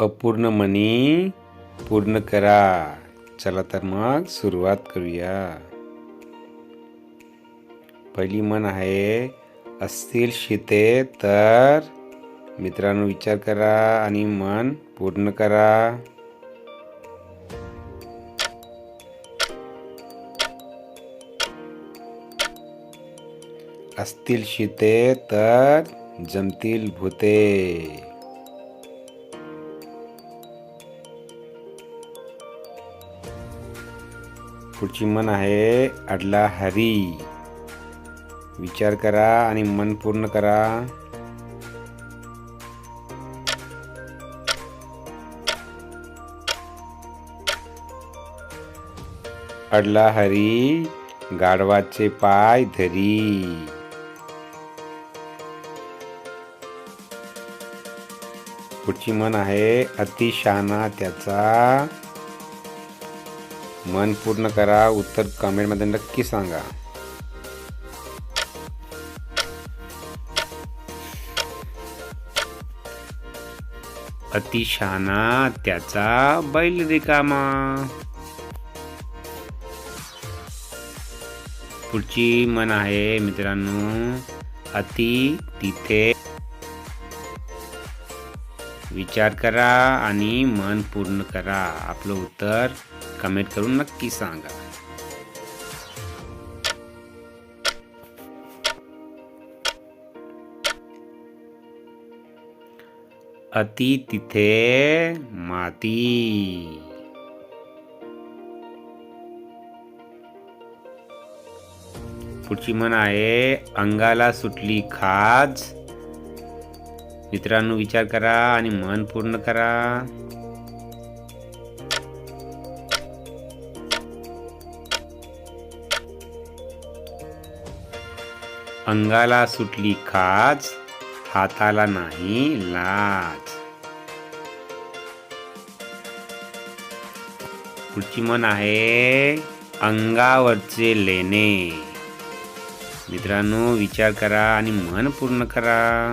अपूर्ण मनी पूर्ण करा. चला तर मग सुरुवात करूया. पहिली मन आहे असतील शिते तर मित्रांनो विचार करा आणि मन पूर्ण करा. असतील शिते तर जमतील भूते. पुढची मन आहे अडला हरी. विचार करा आणि मन पूर्ण करा. अडला हरी गाढवाचे पाय धरी. पुढची मन आहे अतिशाना त्याचा. मन पूर्ण करा उत्तर कमेंटमध्ये नक्की सांगा. अतिशाना त्याचा बैल रिकामा. पुढची मन आहे मित्रांनो अति तिथे. विचार करा आणि मन पूर्ण करा. आपलं उत्तर कमेंट करून नक्की सांगा. अति तिथे माती. पुढची म्हण आहे अंगाला सुटली खाज. मित्रांनो विचार करा आणि मन पूर्ण करा. अंगाला सुटली खाज हाताला नाही लाज. पुढची मन आहे अंगावरचे लेणे. मित्रांनो विचार करा आणि मन पूर्ण करा.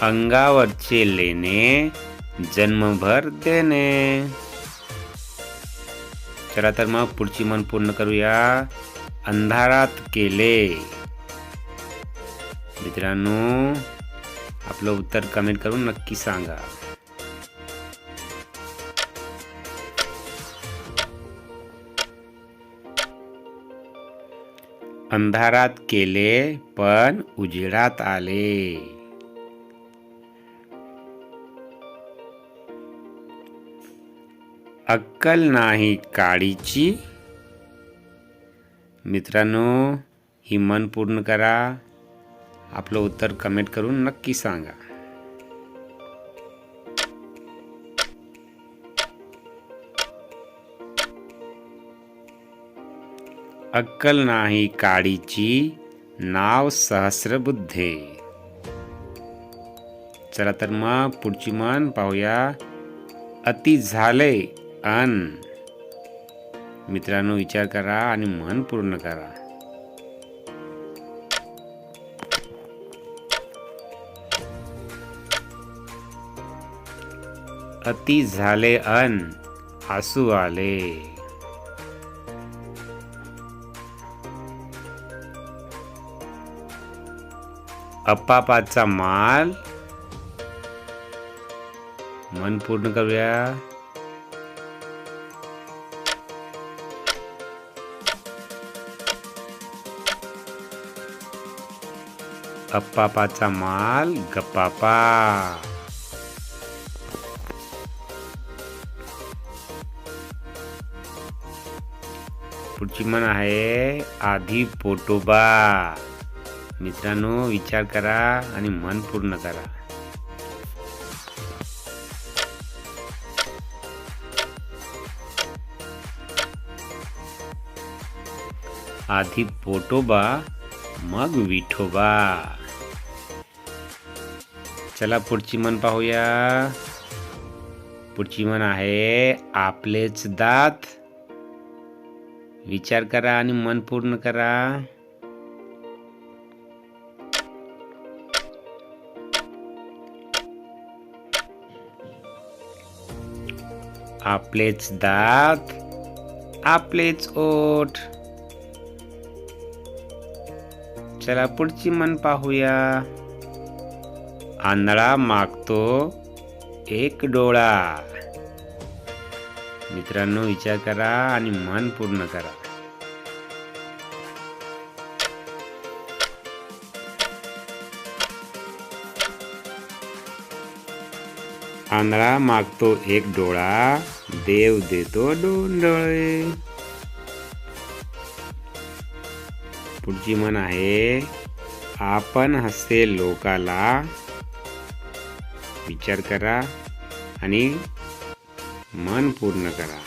अंगावरचे लेणे जन्मभर देणे. चला तर मग पुढची मन पूर्ण करूया. अंधारात केले. मित्रांनो आपलं उत्तर कमेंट करून नक्की सांगा. अंधारात केले पण उजेडात आले. अक्कल नाही काडीची. मित्रांनो ही मन पूर्ण करा. आपलं उत्तर कमेंट करून नक्की सांगा. अक्कल नाही काडीची नाव सहस्रबुद्धे. चला तर मग पुढची मन पाहूया. अति झाले. अन मित्रांनो विचार करा आणि मन पूर्ण करा. अति झाले अन आसू आले. अप्पापाचा माल. मन पूर्ण करूया. अप्पापाचा माल गप्पापा पुढची मन आहे आधी पोटोबा मित्रांनो विचार करा आणि मन पूर्ण करा. आधी पोटोबा मग विठोबा चला पुढची म्हण पाहूया. पुढची म्हण आहे आपलेच दात. विचार करा आणि मन पूर्ण करा. आपलेच दात आपलेच ओठ. चला पुढची मन पाहूया. आंधळा मागतो एक डोळा. मित्रांनो विचार करा आणि मन पूर्ण करा. आंधळा मागतो एक डोळा देव देतो दोन डोळे. पुढची म्हण आहे आपण हसते लोकाला विचार करा आणि मन पूर्ण करा.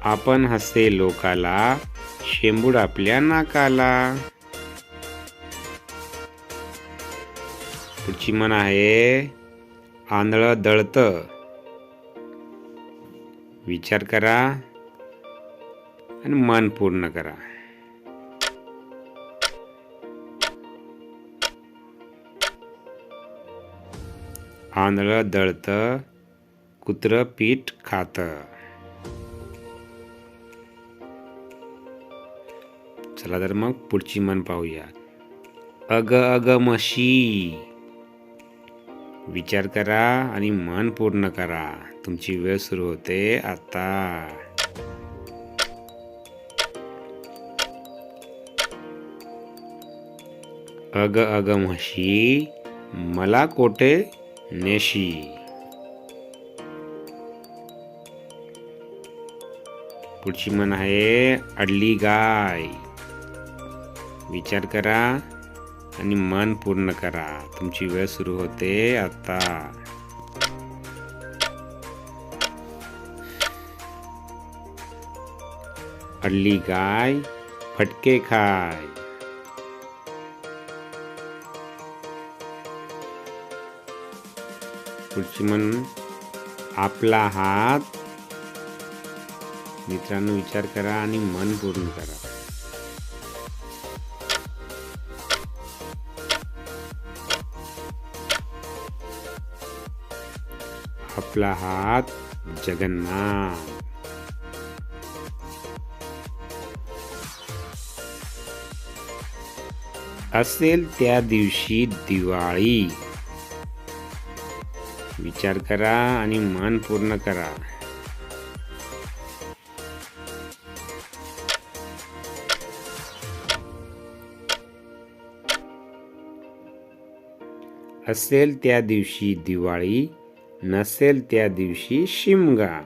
आपण हसते लोकाला शेंबूड आपल्या नाकाला. पुढची म्हण आहे आंधळ दळतं. विचार करा आणि मन पूर्ण करा. आंधळं दळतं कुत्र पीठ खातं. चला तर मग पुढची मन पाहूया. अग अग मशी विचार करा आणि मन पूर्ण करा. तुमची वेळ सुरू होते आता. अग अग म्हशी मला कोठे नेशी. पुढची म्हण आहे अडली गाय. विचार करा आणि मन पूर्ण करा. तुमची वेळ सुरू होते आता. अडली गाय फटके खाय. पुढची म्हण आपला हात मित्रांनो विचार करा आणि मन पूर्ण करा. आपला हात जगन्नाथ. असेल त्या दिवशी दिवाळी. विचार करा आणि मन पूर्ण करा. असेल त्या दिवशी दिवाळी नसेल त्या दिवशी शिमगा.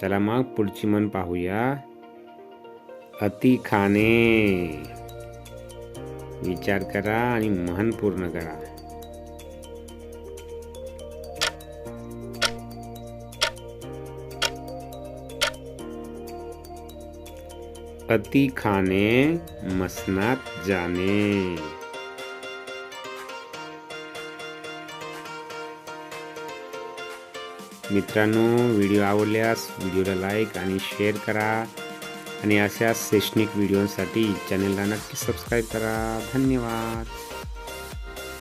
चला मग पुढची मन पाहूया. अति खाणे. विचार करा आणि मन पूर्ण करा. अति खाणे मसनात जाणे मित्रांनो व्हिडिओ आवडल्यास व्हिडिओला लाईक आणि शेअर करा आणि अशा शैक्षणिक व्हिडिओसाठी चॅनलला नक्की सबस्क्राईब करा. धन्यवाद.